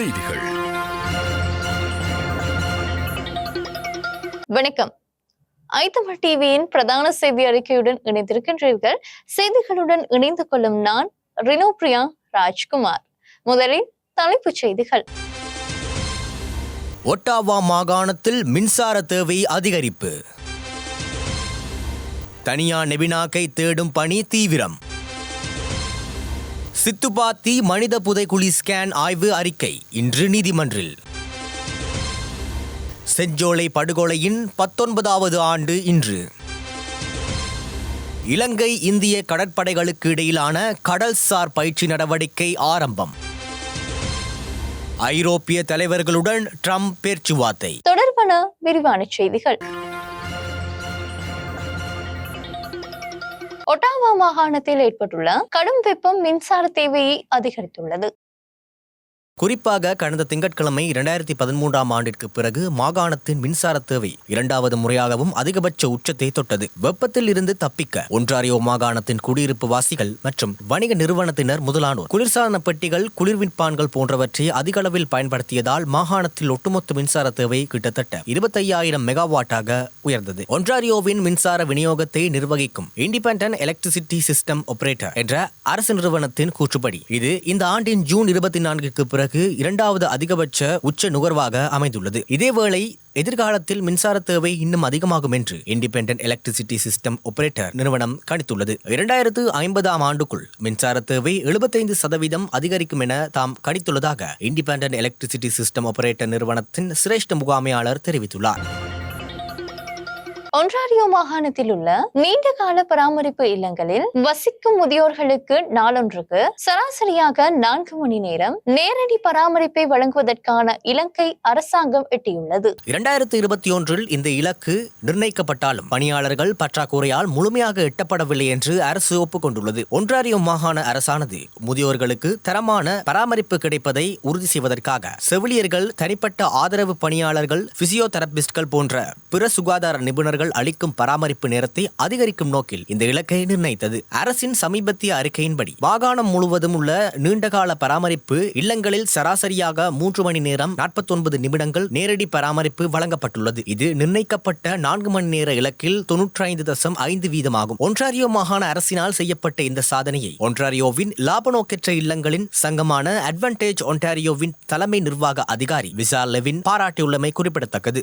செய்திகள். வணக்கம். ஐத்தமிழ் டிவியின் பிரதான செய்தி அறிக்கையுடன் இணைந்திருக்கின்றீர்கள். செய்திகளுடன் இணைந்து கொள்ளும் நான் ரினோப்ரியா ராஜ்குமார். முதலில் தலைப்புச் செய்திகள். ஒட்டாவா மாகாணத்தில் மின்சார தேவை அதிகரிப்பு. தனியார் நெபினாக்கை தேடும் பணி தீவிரம். சித்துபாத்தி மனித புதைக்குழி ஸ்கேன் ஆய்வு அறிக்கை இன்று நீதிமன்றில். செஞ்சோலை படுகொலையின் பத்தொன்பதாவது ஆண்டு இன்று. இலங்கை இந்திய கடற்படைகளுக்கு இடையிலான கடல்சார் பயிற்சி நடவடிக்கை ஆரம்பம். ஐரோப்பிய தலைவர்களுடன் ட்ரம்ப் பேச்சுவார்த்தை. தொடர்பான விரிவான செய்திகள். ஒட்டாவா மாகாணத்தில் ஏற்பட்டுள்ள கடும் வெப்பம் மின்சார தேவையை அதிகரித்துள்ளது. குறிப்பாக கடந்த திங்கட்கிழமை இரண்டாயிரத்தி பதிமூன்றாம் ஆண்டிற்கு பிறகு மாகாணத்தின் மின்சார தேவை இரண்டாவது முறையாகவும் அதிகபட்ச உச்சத்தை தொட்டது. வெப்பத்தில் இருந்து தப்பிக்க ஒன்றாரியோ மாகாணத்தின் குடியிருப்பு வாசிகள் மற்றும் வணிக நிறுவனத்தினர் முதலானோர் குளிர்சாதன பெட்டிகள் குளிர்வின்பான்கள் போன்றவற்றை அதிக அளவில் பயன்படுத்தியதால் மாகாணத்தில் ஒட்டுமொத்த மின்சார தேவை கிட்டத்தட்ட இருபத்தையாயிரம் மெகாவாட்டாக உயர்ந்தது. ஒன்றாரியோவின் மின்சார விநியோகத்தை நிர்வகிக்கும் இண்டிபெண்டன்ட் எலக்ட்ரிசிட்டி சிஸ்டம் ஆபரேட்டர் என்ற அரசு நிறுவனத்தின் கூற்றுப்படி இது இந்த ஆண்டின் ஜூன் இருபத்தி நான்கிற்கு பிறகு இரண்டாவது அதிகபட்ச உச்ச நுகர்வாக அமைந்துள்ளது. இதேவேளை எதிர்காலத்தில் மின்சார தேவை இன்னும் அதிகமாகும் என்று இண்டிபெண்டன்ட் எலக்ட்ரிசிட்டி சிஸ்டம் ஆபரேட்டர் நிறுவனம் கணித்துள்ளது. இரண்டாயிரத்து ஐம்பதாம் ஆண்டுக்குள் மின்சார தேவை எழுபத்தைந்து சதவீதம் அதிகரிக்கும் என தாம் கணித்துள்ளதாக இண்டிபெண்டன்ட் எலக்ட்ரிசிட்டி சிஸ்டம் ஆபரேட்டர் நிறுவனத்தின் சிரேஷ்ட முகாமையாளர் தெரிவித்துள்ளார். ஒன்றாரியோ மாகாணத்தில் உள்ள நீண்ட கால பராமரிப்பு இல்லங்களில் வசிக்கும் முதியோர்களுக்கு நாளொன்றுக்கு சராசரியாக நான்கு மணி நேரம் நேரடி பராமரிப்பை வழங்குவதற்கான இலங்கை அரசாங்கம் எட்டியுள்ளது. இரண்டாயிரத்தி இருபத்தி ஒன்றில் இந்த இலக்கு நிர்ணயிக்கப்பட்டாலும் பணியாளர்கள் பற்றாக்குறையால் முழுமையாக எட்டப்படவில்லை என்று அரசு ஒப்புக்கொண்டுள்ளது. ஒன்றாரியோ மாகாண அரசானது முதியோர்களுக்கு தரமான பராமரிப்பு கிடைப்பதை உறுதி செய்வதற்காக செவிலியர்கள் தனிப்பட்ட ஆதரவு பணியாளர்கள் பிசியோதெரபிஸ்ட்கள் போன்ற பிற சுகாதார நிபுணர்கள் அளிக்கும் பராமரிப்பு நேரத்தை அதிகரிக்கும் நோக்கில் இந்த இலக்கை நிர்ணயித்தது. அரசின் சமீபத்திய அறிக்கையின்படி மாகாணம் முழுவதும் உள்ள நீண்டகால பராமரிப்பு இல்லங்களில் சராசரியாக மூன்று மணி நேரம் நாற்பத்தொன்பது நிமிடங்கள் நேரடி பராமரிப்பு வழங்கப்பட்டுள்ளது. இது நிர்ணயிக்கப்பட்ட நான்கு மணி நேர இலக்கில் தொன்னூற்றி ஐந்து தசம் ஐந்து வீதமாகும். ஒன்றாரியோ மாகாண அரசினால் செய்யப்பட்ட இந்த சாதனையை ஒன்றாரியோவின் லாப நோக்கற்ற இல்லங்களின் சங்கமான அட்வான்டேஜ் ஒன்டாரியோவின் தலைமை நிர்வாக அதிகாரி விசா லெவின் பாராட்டியுள்ளமை குறிப்பிடத்தக்கது.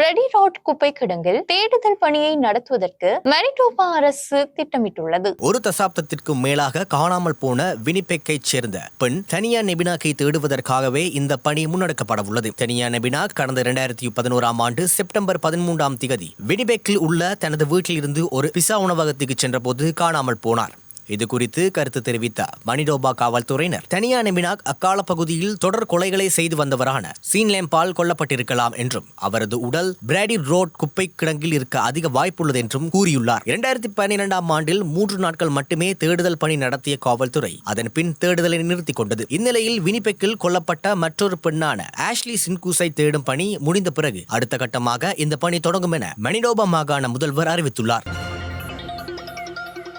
ரெடி ரோட் குப்பை கிடங்கில் தேடுதல் பணியை நடத்துவதற்கு மணிடோபா அரசு திட்டமிட்டுள்ளது. ஒரு தசாப்தத்திற்கும் மேலாக காணாமல் போன வினிபெக்கைச் சேர்ந்த பெண் தனியா நெபினாக்கை தேடுவதற்காகவே இந்த பணி முன்னெடுக்கப்பட உள்ளது தனியா நெபினா கடந்த இரண்டாயிரத்தி பதினோராம் ஆண்டு செப்டம்பர் பதிமூன்றாம் திகதி வினிபெக்கில் உள்ள தனது வீட்டில் இருந்து ஒரு பிசா உணவகத்துக்கு சென்றபோது காணாமல் போனார். இது குறித்து கருத்து தெரிவித்த மணிடோபா காவல்துறையினர் தனியா நம்பினாக் அக்கால பகுதியில் தொடர் கொலைகளை செய்து வந்தவரான சீன்லேம்பால் கொல்லப்பட்டிருக்கலாம் என்றும் அவரது உடல் பிராடி ரோட் குப்பை கிடங்கில் இருக்க அதிக வாய்ப்புள்ளது என்றும் கூறியுள்ளார். இரண்டாயிரத்தி பன்னிரெண்டாம் ஆண்டில் மூன்று நாட்கள் மட்டுமே தேடுதல் பணி நடத்திய காவல்துறை அதன் பின் தேடுதலை நிறுத்திக் கொண்டது. இந்நிலையில் வினிபெக்கில் கொல்லப்பட்ட மற்றொரு பெண்ணான ஆஷ்லி சின்கூஸை தேடும் பணி முடிந்த பிறகு அடுத்த கட்டமாக இந்த பணி தொடங்கும் என மணிடோபா மாகாண முதல்வர் அறிவித்துள்ளார்.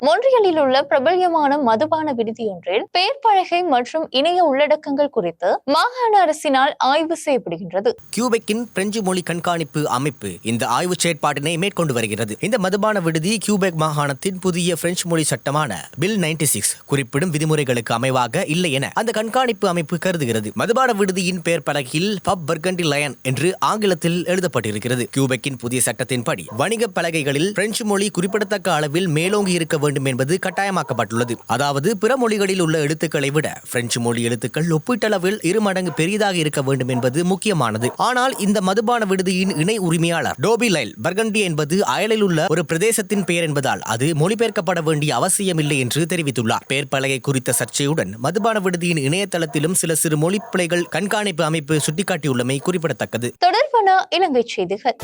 மொன்றியலில் உள்ள பிரபல்யமான மதுபான விடுதியொன்றில் பெயர் பலகை மற்றும் இணைய உள்ளடக்கங்கள் குறித்து மாகாண அரசினால் ஆய்வு செய்யப்படுகின்றது. கியூபெக்கின் பிரெஞ்சு மொழி கண்காணிப்பு அமைப்பு இந்த ஆய்வு செயற்பாட்டினை மேற்கொண்டு வருகிறது. இந்த மதுபான விடுதி கியூபெக் மாகாணத்தின் புதிய பிரெஞ்சு மொழி சட்டமான பில் 96 சிக்ஸ் குறிப்பிடும் விதிமுறைகளுக்கு அமைவாக இல்லை என அந்த கண்காணிப்பு அமைப்பு கருதுகிறது. மதுபான விடுதியின் பெயர் பலகையில் பப் பர்கண்டி லயன் என்று ஆங்கிலத்தில் எழுதப்பட்டிருக்கிறது. கியூபெக்கின் புதிய சட்டத்தின்படி வணிக பலகைகளில் பிரெஞ்சு மொழி குறிப்பிடத்தக்க அளவில் மேலோங்கி இருக்க வேண்டும் வேண்டும் என்பது கட்டாயமாக்கப்பட்டுள்ளது. அதாவது பிற மொழிகளில் உள்ள எழுத்துக்களை விட பிரெஞ்சு மொழி எழுத்துக்கள் ஒப்பீட்டளவில் இரு மடங்கு பெரியதாக இருக்க வேண்டும் என்பது முக்கியமானது. ஆனால் இந்த மதுபான விடுதியின் இணை உரிமையாளர் டோபி லைல் பர்கண்டி என்பது அயலில் உள்ள ஒரு பிரதேசத்தின் பெயர் என்பதால் அது மொழிபெயர்க்கப்பட வேண்டிய அவசியமில்லை என்று தெரிவித்துள்ளார். பெயர் பலகை குறித்த சர்ச்சையுடன் மதுபான விடுதியின் இணையதளத்திலும் சில சிறு மொழி பிழைகள் கண்காணிப்பு அமைப்பு சுட்டிக்காட்டியுள்ளமை குறிப்பிடத்தக்கது. தொடர்பான இலங்கை செய்திகள்.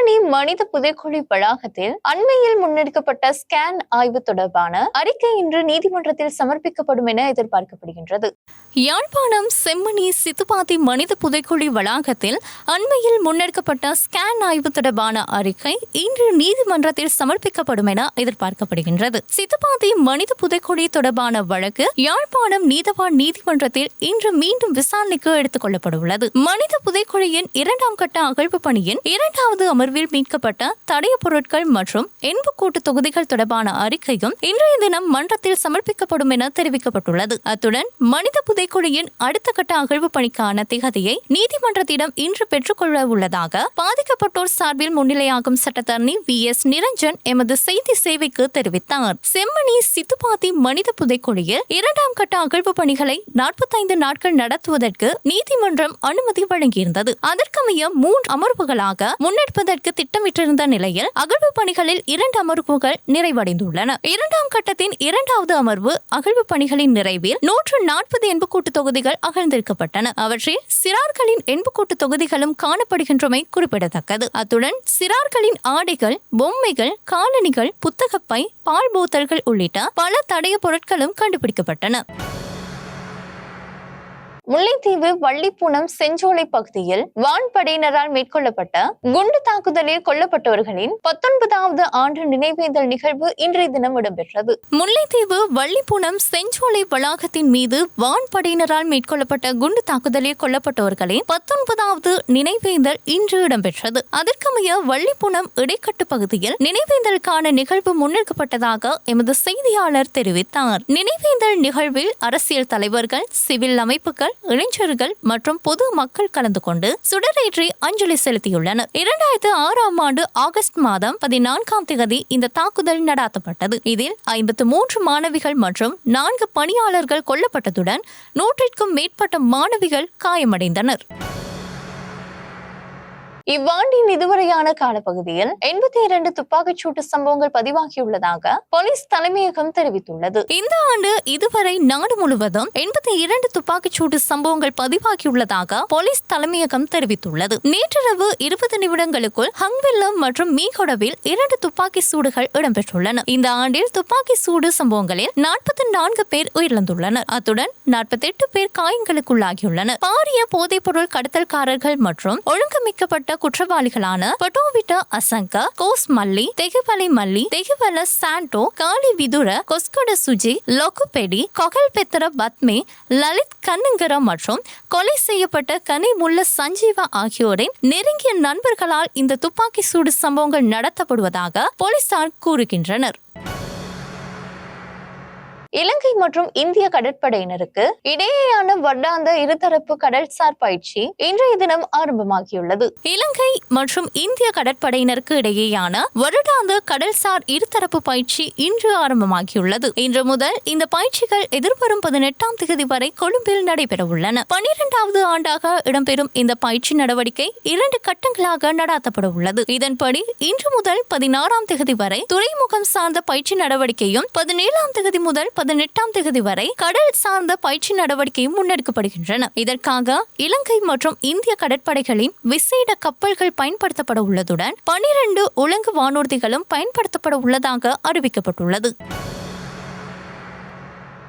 ஜெர்மனி மனித புதைக்குழி வளாகத்தில் அண்மையில் முன்னெடுக்கப்பட்ட ஸ்கேன் ஆய்வு தொடர்பான அறிக்கை இன்று நீதிமன்றத்தில் சமர்ப்பிக்கப்படும் என எதிர்பார்க்கப்படுகின்றது. யாழ்ப்பாணம் செம்மணி சித்துப்பாத்தி மனித புதைக்குழி வளாகத்தில் அண்மையில் முன்னெடுக்கப்பட்ட ஸ்கேன் ஆய்வு தொடர்பான அறிக்கை இன்று நீதிமன்றத்தில் சமர்ப்பிக்கப்படும் என எதிர்பார்க்கப்படுகின்றது. சித்துப்பாத்தி மனித புதைக்குழி தொடர்பான வழக்கு யாழ்ப்பாணம் நீதவான் நீதிமன்றத்தில் இன்று மீண்டும் விசாரணைக்கு எடுத்துக் கொள்ளப்பட உள்ளது மனித புதைக்குழியின் இரண்டாம் கட்ட அகழ்வு பணியின் இரண்டாவது அமர்வில் மீட்கப்பட்ட தடைய பொருட்கள் மற்றும் எண்புக்கூட்டு தொகுதிகள் தொடர்பான அறிக்கையும் இன்றைய தினம் மன்றத்தில் சமர்ப்பிக்கப்படும் என தெரிவிக்கப்பட்டுள்ளது. அத்துடன் மனித புதைக்குழியின் அடுத்த கட்ட அகழ்வு பணிக்கான திகதியை நீதிமன்றத்திடம் இன்று பெற்றுக்கொள்ள உள்ளதாக பாதிக்கப்பட்டோர் சார்பில் முன்னிலையாகும் சட்டத்தரணி வி. எஸ். நிரஞ்சன் எமது செய்தி சேவைக்கு தெரிவித்தார். செம்மணி சித்துப்பாத்தி மனித புதைக்குழியில் இரண்டாம் கட்ட அகழ்வு பணிகளை நாற்பத்தைந்து நாட்கள் நடத்துவதற்கு நீதிமன்றம் அனுமதி வழங்கியிருந்தது. அதற்கமைய மூன்று அமர்வுகளாக முன்னெடுப்பதற்கு திட்டமிட்டிருந்த நிலையில் அகழ்வு பணிகளில் இரண்டு அமர்வுகள் நிறைவடைந்துள்ளன. இரண்டாம் கட்டத்தின் இரண்டாவது அமர்வு அகழ்வு பணிகளின் நிறைவில் நூற்று நாற்பது எண்புக்கூட்டு தொகுதிகள் அகழ்ந்திருக்கப்பட்டன. அவற்றில் சிறார்களின் எண்புக்கூட்டு தொகுதிகளும் காணப்படுகின்றமை குறிப்பிடத்தக்கது. அத்துடன் சிறார்களின் ஆடைகள் பொம்மைகள் காலணிகள் புத்தகப்பை பால் போத்தல்கள் உள்ளிட்ட பல தடைய பொருட்களும் கண்டுபிடிக்கப்பட்டன. முல்லைத்தீவு வள்ளிப்பூனம் செஞ்சோலை பகுதியில் வான்படையினரால் மேற்கொள்ளப்பட்ட குண்டு தாக்குதலில் கொல்லப்பட்டவர்களின் பத்தொன்பதாவது ஆண்டு நினைவேந்தல் நிகழ்வு இன்றைய தினம் இடம்பெற்றது. முல்லைத்தீவு வள்ளிப்பூனம் செஞ்சோலை வளாகத்தின் மீது வான்படையினரால் மேற்கொள்ளப்பட்ட குண்டு தாக்குதலில் கொல்லப்பட்டவர்களின் பத்தொன்பதாவது நினைவேந்தல் இன்று இடம்பெற்றது. அதற்கமைய வள்ளிப்பூனம் இடைக்கட்டு பகுதியில் நினைவேந்தலுக்கான நிகழ்வு முன்னெடுக்கப்பட்டதாக எமது செய்தியாளர் தெரிவித்தார். நினைவேந்தல் நிகழ்வில் அரசியல் தலைவர்கள் சிவில் அமைப்புகள் இளைஞர்கள் மற்றும் பொது மக்கள் கலந்து கொண்டு சுடரேற்றி அஞ்சலி செலுத்தியுள்ளனர். இரண்டாயிரத்து ஆறாம் ஆண்டு ஆகஸ்ட் மாதம் பதினான்காம் தேதி இந்த தாக்குதல் நடாத்தப்பட்டது. இதில் ஐம்பத்து மூன்று மாணவிகள் மற்றும் நான்கு பணியாளர்கள் கொல்லப்பட்டதுடன் நூற்றிற்கும் மேற்பட்ட மாணவிகள் காயமடைந்தனர். இவ்வாண்டின் இதுவரையான காலப்பகுதியில் எண்பத்தி இரண்டு துப்பாக்கிச் சூட்டு சம்பவங்கள் பதிவாகியுள்ளதாக போலீஸ் தலைமையகம் தெரிவித்துள்ளது. இந்த ஆண்டு இதுவரை நாடு முழுவதும் எண்பத்தி இரண்டு துப்பாக்கிச் சூட்டு சம்பவங்கள் பதிவாகியுள்ளதாக போலீஸ் தலைமையகம் தெரிவித்துள்ளது. நேற்றிரவு இருபது நிமிடங்களுக்குள் ஹங்வெல்லம் மற்றும் மீகொடவில் இரண்டு துப்பாக்கி சூடுகள் இடம்பெற்றுள்ளன. இந்த ஆண்டில் துப்பாக்கி சூடு சம்பவங்களில் நாற்பத்தி நான்கு பேர் உயிரிழந்துள்ளனர். அத்துடன் நாற்பத்தி எட்டு பேர் காயங்களுக்குள்ளாகியுள்ளனர். பாரிய போதைப்பொருள் கடத்தல்காரர்கள் மற்றும் ஒழுங்கமைக்கப்பட்ட குற்றவாளிகளான பட்டோவிட்ட அசங்க கோஸ் மல்லி தெகுவலை மல்லி தெகுவல சாண்டோ காளி விதுர கொஸ்கொட சுஜி லொகுபெடி கொகல் பெத்தர பத்மே லலித் கண்ணுங்கர மற்றும் கொலை செய்யப்பட்ட கனிமுள்ள சஞ்சீவா ஆகியோரின் நெருங்கிய நண்பர்களால் இந்த துப்பாக்கி சூடு சம்பவங்கள் நடத்தப்படுவதாக போலீசார் கூறுகின்றனர். இலங்கை மற்றும் இந்திய கடற்படையினருக்கு இடையேயான வருடாந்த இருதரப்பு கடல்சார் பயிற்சி இன்றைய தினம் ஆரம்பமாகியுள்ளது. இலங்கை மற்றும் இந்திய கடற்படையினருக்கு இடையேயான வருடாந்த கடல்சார் இருதரப்பு பயிற்சி இன்று ஆரம்பமாகியுள்ளது. இன்று முதல் இந்த பயிற்சிகள் எதிர்வரும் பதினெட்டாம் தேதி வரை கொழும்பில் நடைபெற உள்ளன பனிரெண்டாவது ஆண்டாக இடம்பெறும் இந்த பயிற்சி நடவடிக்கை இரண்டு கட்டங்களாக நடாத்தப்பட உள்ளது இதன்படி இன்று முதல் பதினாறாம் தேதி வரை துறைமுகம் சார்ந்த பயிற்சி நடவடிக்கையும் பதினேழாம் தேதி முதல் பதினெட்டாம் தேதி வரை கடல் சார்ந்த பயிற்சி நடவடிக்கையும் முன்னெடுக்கப்படுகின்றன. இதற்காக இலங்கை மற்றும் இந்திய கடற்படைகளின் விசேட கப்பல்கள் பயன்படுத்தப்பட உள்ளதுடன் பனிரெண்டு உலங்கு வானூர்திகளும் பயன்படுத்தப்பட உள்ளதாக அறிவிக்கப்பட்டுள்ளது.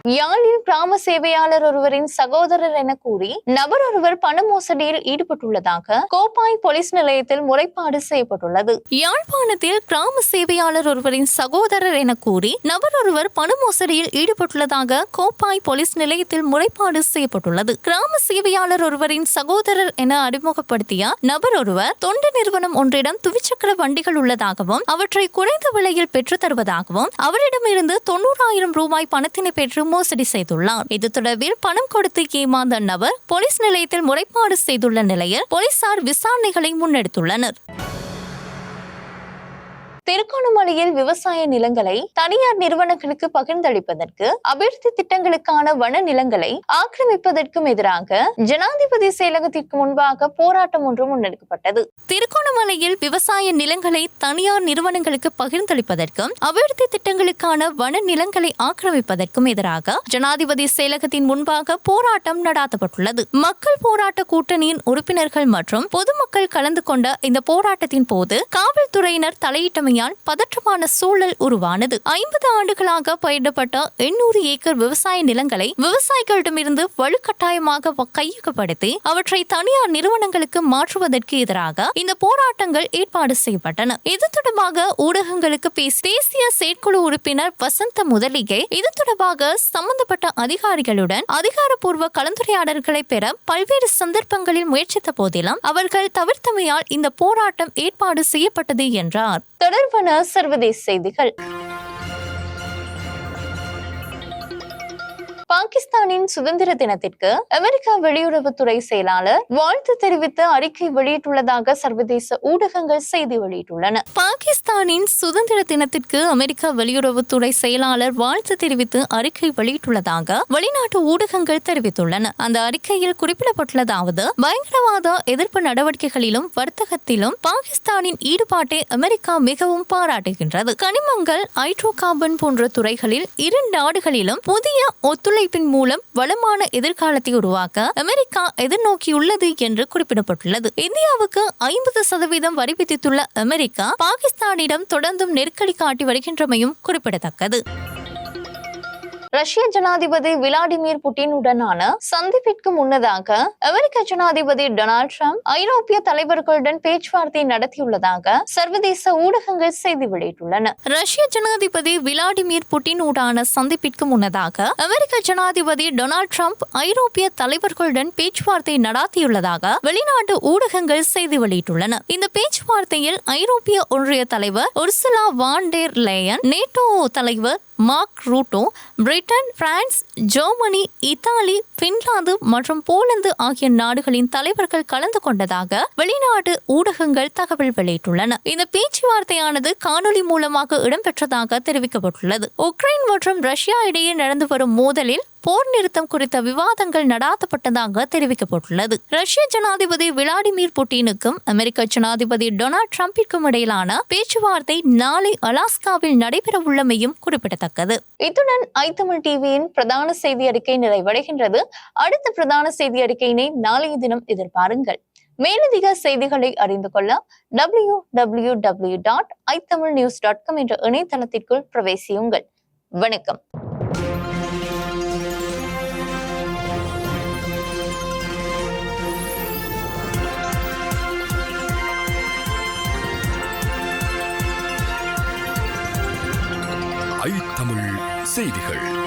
யாழில் கிராம சேவையாளர் ஒருவரின் சகோதரர் என கூறி நபர் ஒருவர் பண மோசடியில் ஈடுபட்டுள்ளதாக கோப்பாய் போலீஸ் நிலையத்தில் முறைப்பாடு செய்யப்பட்டுள்ளது. யாழ்ப்பாணத்தில் கிராம சேவையாளர் ஒருவரின் சகோதரர் என கூறி நபர் ஒருவர் பண மோசடியில் ஈடுபட்டுள்ளதாக கோப்பாய் போலீஸ் நிலையத்தில் முறைப்பாடு செய்யப்பட்டுள்ளது. கிராம சேவையாளர் ஒருவரின் சகோதரர் என அறிமுகப்படுத்திய நபர் ஒருவர் தொண்டு நிறுவனம் ஒன்றிடம் துவிச்சக்கர வண்டிகள் உள்ளதாகவும் அவற்றை குறைந்த விலையில் பெற்றுத் தருவதாகவும் அவரிடமிருந்து தொண்ணூறாயிரம் ரூபாய் பணத்தினை பெற்று மோசடி செய்துள்ளார். இது தொடர்பில் பணம் கொடுத்து ஏமாந்த நபர் போலீஸ் நிலையத்தில் முறைப்பாடு செய்துள்ள நிலையில் போலீசார் விசாரணைகளை முன்னெடுத்துள்ளனர். திருகோணமலையில் விவசாய நிலங்களை தனியார் நிறுவனங்களுக்கு பகிர்ந்தளிப்பதற்கு அபிவிருத்தி திட்டங்களுக்கான வன நிலங்களை ஆக்கிரமிப்பதற்கும் எதிராக ஜனாதிபதி செயலகத்திற்கு முன்பாக போராட்டம் ஒன்று முன்னெடுக்கப்பட்டது. திருகோணமலையில் விவசாய நிலங்களை தனியார் நிறுவனங்களுக்கு பகிர்ந்தளிப்பதற்கும் அபிவிருத்தி திட்டங்களுக்கான வன நிலங்களை ஆக்கிரமிப்பதற்கும் எதிராக ஜனாதிபதி செயலகத்தின் முன்பாக போராட்டம் நடாத்தப்பட்டுள்ளது. மக்கள் போராட்ட கூட்டணியின் உறுப்பினர்கள் மற்றும் பொதுமக்கள் கலந்து கொண்ட இந்த போராட்டத்தின் போது காவல்துறையினர் தலையிட்டமையால் பதற்றமான சூழல் உருவானது. ஐம்பது ஆண்டுகளாக பயிரிடப்பட்ட எண்ணூறு ஏக்கர் விவசாய நிலங்களை விவசாயிகளிடமிருந்து வலுக்கட்டாயமாக கையகப்படுத்தி அவற்றை தனியார் நிறுவனங்களுக்கு மாற்றுவதற்கு எதிராக இந்த போராட்டங்கள் ஏற்பாடு செய்யப்பட்டன. இது தொடர்பாக ஊடகங்களுக்கு பேசி தேசிய செயற்குழு உறுப்பினர் வசந்த முதலிகை இது தொடர்பாக சம்பந்தப்பட்ட அதிகாரிகளுடன் அதிகாரப்பூர்வ கலந்துரையாடல்களை பெற பல்வேறு சந்தர்ப்பங்களில் முயற்சித்த போதிலும் அவர்கள் தவிர்த்தமையால் இந்த போராட்டம் ஏற்பாடு செய்யப்பட்டது என்றார். தொடர்பான சர்வதேச செய்திகள். பாகிஸ்தானின் சுதந்திர தினத்திற்கு அமெரிக்கா வெளியுறவுத்துறை செயலாளர் வாழ்த்து தெரிவித்து அறிக்கை வெளியிட்டுள்ளதாக சர்வதேச ஊடகங்கள் செய்தி வெளியிட்டுள்ளன. பாகிஸ்தானின் சுதந்திர தினத்திற்கு அமெரிக்கா வெளியுறவுத்துறை செயலாளர் வாழ்த்து தெரிவித்து அறிக்கை வெளியிட்டுள்ளதாக வெளிநாட்டு ஊடகங்கள் தெரிவித்துள்ளன. அந்த அறிக்கையில் குறிப்பிடப்பட்டுள்ளதாவது பயங்கரவாத எதிர்ப்பு நடவடிக்கைகளிலும் வர்த்தகத்திலும் பாகிஸ்தானின் ஈடுபாட்டை அமெரிக்கா மிகவும் பாராட்டுகின்றது. கனிமங்கள் ஹைட்ரோ கார்பன் போன்ற துறைகளில் இரு நாடுகளிலும் புதிய ஒத்துழைப்பு ஒத்துழைப்பின் மூலம் வளமான எதிர்காலத்தை உருவாக்க அமெரிக்கா எதிர்நோக்கியுள்ளது என்று குறிப்பிடப்பட்டுள்ளது. இந்தியாவுக்கு ஐம்பது சதவீதம் வரி விதித்துள்ள அமெரிக்கா பாகிஸ்தானிடம் தொடர்ந்தும் நெருக்கடி காட்டி வருகின்றமையும் குறிப்பிடத்தக்கது. ரஷ்ய ஜனாதிபதி விளாடிமிர் புட்டினுடனான சந்திப்பிற்கு முன்னதாக அமெரிக்க ஜனாதிபதி டொனால்ட் ட்ரம்ப் ஐரோப்பிய தலைவர்களுடன் பேச்சுவார்த்தை நடத்தியுள்ளதாக சர்வதேச ஊடகங்கள் செய்தி வெளியிட்டுள்ளன. ரஷ்ய ஜனாதிபதி விளாடிமிர் புட்டினுடான சந்திப்பிற்கு முன்னதாக அமெரிக்க ஜனாதிபதி டொனால்ட் ட்ரம்ப் ஐரோப்பிய தலைவர்களுடன் பேச்சுவார்த்தை நடாத்தியுள்ளதாக வெளிநாட்டு ஊடகங்கள் செய்தி வெளியிட்டுள்ளன. இந்த பேச்சுவார்த்தையில் ஐரோப்பிய ஒன்றிய தலைவர் Ursula von der Leyen NATO தலைவர் Mark Rutte Britain France Germany Italy Finland மற்றும் போலந்து ஆகிய நாடுகளின் தலைவர்கள் கலந்து கொண்டதாக வெளிநாட்டு ஊடகங்கள் தகவல் வெளியிட்டுள்ளன. இந்த பேச்சுவார்த்தையானது காணொலி மூலமாக இடம்பெற்றதாக தெரிவிக்கப்பட்டுள்ளது. உக்ரைன் மற்றும் ரஷ்யா இடையே நடந்து வரும் மோதலில் போர் நிறுத்தம் குறித்த விவாதங்கள் நடாத்தப்பட்டதாக தெரிவிக்கப்பட்டுள்ளது. ரஷ்ய ஜனாதிபதி விளாடிமிர் புட்டினுக்கும் அமெரிக்க ஜனாதிபதி டொனால்ட் ட்ரம்பிற்கும் இடையிலான பேச்சுவார்த்தை நாளை அலாஸ்காவில் நடைபெறவுள்ளமையும் குறிப்பிடத்தக்கது. இத்துடன் ஐத்தமிழ் டிவியின் பிரதான செய்தி அறிக்கை நிறைவடைகின்றது. அடுத்த பிரதான செய்தி அறிக்கையினை நாளைய தினம் எதிர்பாருங்கள். மேலதிக செய்திகளை அறிந்து கொள்ள W W W dot iTamil news dot com என்ற இணையதளத்திற்குள் பிரவேசியுங்கள். வணக்கம். ஐ தமிழ் செய்திகள்.